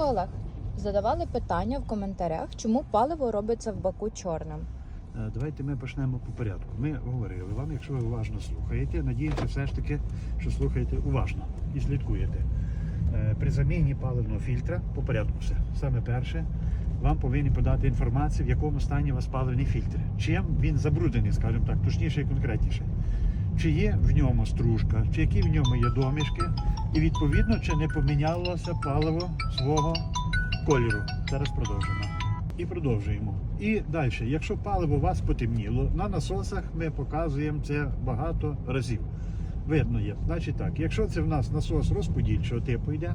Батько задавали питання в коментарях, чому паливо робиться в баку чорним. Е, Давайте ми почнемо по порядку. Ми говорили вам, якщо ви уважно слухаєте, надіємося все ж таки, що слухаєте уважно і слідкуєте. Е, При заміні паливного фільтра по порядку все. Саме перше, вам повинні подати інформацію, в якому стані у вас паливний фільтр. Чим він забруднений, скажімо так, точніше і конкретніше. Чи є в ньому стружка, чи які в ньому є домішки, і відповідно, чи не помінялося паливо свого кольору. Зараз продовжимо. І продовжуємо. І далі, якщо паливо у вас потемніло, на насосах ми показуємо це багато разів. Видно є. Значить так, якщо це в нас насос розподільчого типу йде,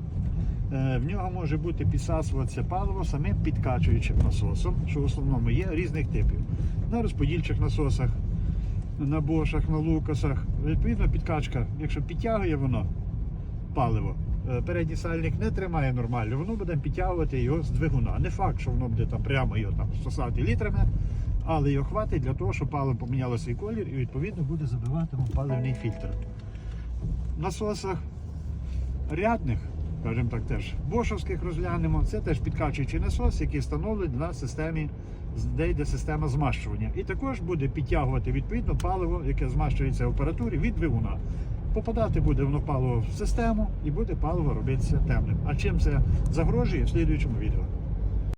е, в нього може бути підсасуватися паливо самим підкачуючим насосом, що в основному є різних типів. На розподільчих насосах, на бошах, на лукасах. Відповідно, підкачка, якщо підтягує воно паливо, е, передній сальник не тримає нормально, воно буде підтягувати його з двигуна. Не факт, що воно буде там прямо його там сосати літрами, але його хватить для того, щоб паливо поміняло свій колір і відповідно буде забивати паливний фільтр. Насосах рядних, скажімо так, теж бошовських розглянемо. Це теж підкачуючий насос, який встановлений на системі, де йде система змащування. І також буде підтягувати відповідно паливо, яке змащується в апаратурі від двигуна. Попадати буде воно паливо в систему і буде паливо робитися темним. А чим це загрожує в слідуючому відео.